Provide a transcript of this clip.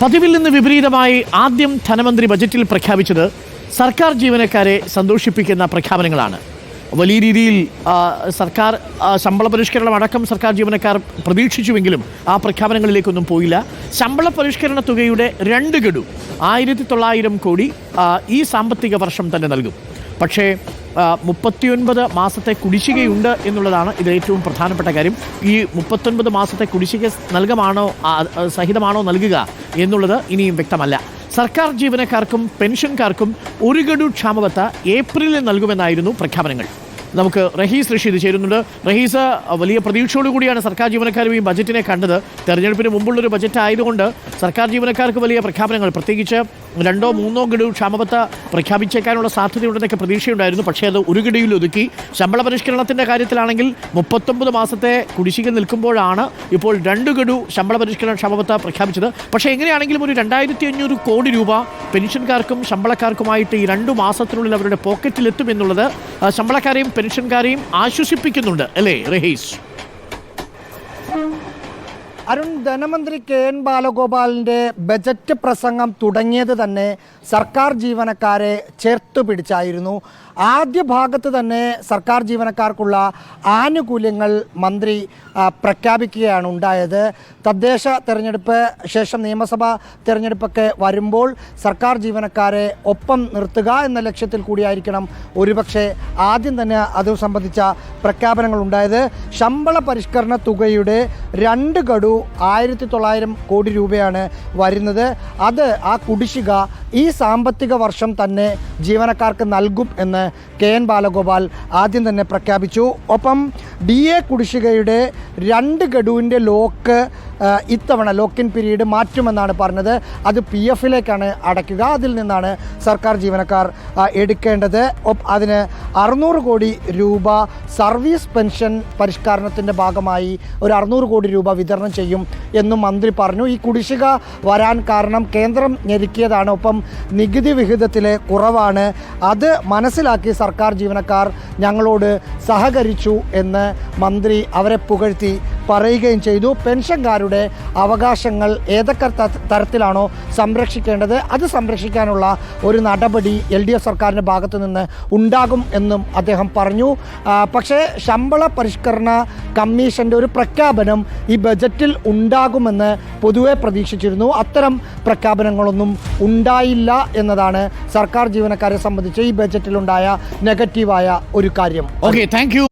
പതിവിൽ നിന്ന് വിപരീതമായി ആദ്യം ധനമന്ത്രി ബജറ്റിൽ പ്രഖ്യാപിച്ചത് സർക്കാർ ജീവനക്കാരെ സന്തോഷിപ്പിക്കുന്ന പ്രഖ്യാപനങ്ങളാണ്. വലിയ രീതിയിൽ സർക്കാർ ശമ്പള പരിഷ്കരണം അടക്കം സർക്കാർ ജീവനക്കാർ പ്രതീക്ഷിച്ചുവെങ്കിലും ആ പ്രഖ്യാപനങ്ങളിലേക്കൊന്നും പോയില്ല. ശമ്പള പരിഷ്കരണ തുകയുടെ രണ്ട് ഗഡു ആയിരത്തി തൊള്ളായിരം കോടി ഈ സാമ്പത്തിക വർഷം തന്നെ നൽകും. പക്ഷേ മുപ്പത്തിയൊൻപത് മാസത്തെ കുടിശ്ശികയുണ്ട് എന്നുള്ളതാണ് ഇത് ഏറ്റവും പ്രധാനപ്പെട്ട കാര്യം. ഈ മുപ്പത്തൊൻപത് മാസത്തെ കുടിശ്ശിക നൽകമാണോ സഹിതമാണോ നൽകുക എന്നുള്ളത് ഇനിയും വ്യക്തമല്ല. സർക്കാർ ജീവനക്കാർക്കും പെൻഷൻകാർക്കും ഒരു ഗഡു ക്ഷാമബത്ത ഏപ്രിലിൽ നൽകുമെന്നായിരുന്നു പ്രഖ്യാപനങ്ങൾ. നമുക്ക് റഹീസ് റഷീദ് ചേരുന്നുണ്ട്. റഹീസ് വലിയ പ്രതീക്ഷയോടുകൂടിയാണ് സർക്കാർ ജീവനക്കാരും ഈ ബജറ്റിനെ കണ്ടത്. തെരഞ്ഞെടുപ്പിന് മുമ്പുള്ളൊരു ബജറ്റ് ആയതുകൊണ്ട് സർക്കാർ ജീവനക്കാർക്ക് വലിയ പ്രഖ്യാപനങ്ങൾ. പ്രത്യേകിച്ച് രണ്ടോ മൂന്നോ ഗഡു ക്ഷാമബത്ത പ്രഖ്യാപിച്ചേക്കാനുള്ള സാധ്യതയുണ്ടെന്നൊക്കെ പ്രതീക്ഷയുണ്ടായിരുന്നു. പക്ഷേ അത് ഒരു ഗഡിയിൽ ഒതുക്കി. ശമ്പള പരിഷ്കരണത്തിന്റെ കാര്യത്തിലാണെങ്കിൽ മുപ്പത്തൊമ്പത് മാസത്തെ കുടിശ്ശിക നിൽക്കുമ്പോഴാണ് ഇപ്പോൾ രണ്ട് ഗഡു ശമ്പള പരിഷ്കരണ ക്ഷാമബത്ത പ്രഖ്യാപിച്ചത്. പക്ഷേ എങ്ങനെയാണെങ്കിലും ഒരു രണ്ടായിരത്തി അഞ്ഞൂറ് കോടി രൂപ പെൻഷൻകാർക്കും ശമ്പളക്കാർക്കുമായിട്ട് ഈ രണ്ടു മാസത്തിനുള്ളിൽ അവരുടെ പോക്കറ്റിലെത്തുമെന്നുള്ളത് ശമ്പളക്കാരെയും പെൻഷൻകാരെയും ആശ്വസിപ്പിക്കുന്നുണ്ട്. അല്ലേ റഹീസ്? അരുൺ ധനമന്ത്രി കെ എൻ ബാലഗോപാലിന്റെ ബജറ്റ് പ്രസംഗം തുടങ്ങിയത് തന്നെ സർക്കാർ ജീവനക്കാരെ ചേർത്തു പിടിച്ചായിരുന്നു. ആദ്യ ഭാഗത്ത് തന്നെ സർക്കാർ ജീവനക്കാർക്കുള്ള ആനുകൂല്യങ്ങൾ മന്ത്രി പ്രഖ്യാപിക്കുകയാണ് ഉണ്ടായത്. തദ്ദേശ തെരഞ്ഞെടുപ്പ് ശേഷം നിയമസഭാ തെരഞ്ഞെടുപ്പൊക്കെ വരുമ്പോൾ സർക്കാർ ജീവനക്കാരെ ഒപ്പം നിർത്തുക എന്ന ലക്ഷ്യത്തിൽ കൂടിയായിരിക്കണം ഒരുപക്ഷെ ആദ്യം തന്നെ അത് സംബന്ധിച്ച പ്രഖ്യാപനങ്ങൾ ഉണ്ടായത് ശമ്പള പരിഷ്കരണ തുകയുടെ രണ്ട് ഗഡു ആയിരത്തി തൊള്ളായിരം കോടി രൂപയാണ് വരുന്നത്. അത് ആ കുടിശ്ശിക ഈ സാമ്പത്തിക വർഷം തന്നെ ജീവനക്കാർക്ക് നൽകും എന്ന് കെ എൻ ബാലഗോപാൽ ആദ്യം തന്നെ പ്രഖ്യാപിച്ചു. ഒപ്പം ഡി എ കുടിശ്ശികയുടെ രണ്ട് ഗഡുവിന്റെ ലോക്ക് ഇത്തവണ ലോക്കിൻ പീരീഡ് മാറ്റുമെന്നാണ് പറഞ്ഞത്. അത് പി എഫിലേക്കാണ് അടയ്ക്കുക. അതിൽ നിന്നാണ് സർക്കാർ ജീവനക്കാർ എടുക്കേണ്ടത്. അതിന് അറുന്നൂറ് കോടി രൂപ സർവീസ് പെൻഷൻ പരിഷ്കരണത്തിന്റെ ഭാഗമായി ഒരു അറുന്നൂറ് കോടി രൂപ വിതരണം ചെയ്യും എന്നും മന്ത്രി പറഞ്ഞു. ഈ കുടിശ്ശിക വരാൻ കാരണം കേന്ദ്രം ഞെരുക്കിയതാണ്. ഒപ്പം നികുതി വിഹിതത്തിലെ കുറവാണ്. അത് മനസ്സിലാക്കി സർക്കാർ ജീവനക്കാർ ഞങ്ങളോട് സഹകരിച്ചു എന്ന് മന്ത്രി അവരെ പുകഴ്ത്തി. പറയുകയും ചെയ്തു. പെൻഷൻകാരുടെ അവകാശങ്ങൾ ഏതൊക്കെ തരത്തിലാണോ സംരക്ഷിക്കേണ്ടത്? അത് സംരക്ഷിക്കാനുള്ള ഒരു നടപടി എൽ ഡി എഫ് സർക്കാരിന്റെ ഭാഗത്തു നിന്ന് ഉണ്ടാകും എന്നും അദ്ദേഹം പറഞ്ഞു. പക്ഷേ ശമ്പള പരിഷ്കരണ കമ്മീഷന്റെ ഒരു പ്രഖ്യാപനം ഈ ബജറ്റിൽ ഉണ്ടാകുമെന്ന് പൊതുവെ പ്രതീക്ഷിച്ചിരുന്നു. അത്തരം പ്രഖ്യാപനങ്ങളൊന്നും ഉണ്ടായില്ല എന്നതാണ് സർക്കാർ ജീവനക്കാരെ സംബന്ധിച്ച് ഈ ബജറ്റിലുണ്ടായ നെഗറ്റീവായ ഒരു കാര്യം. Okay thank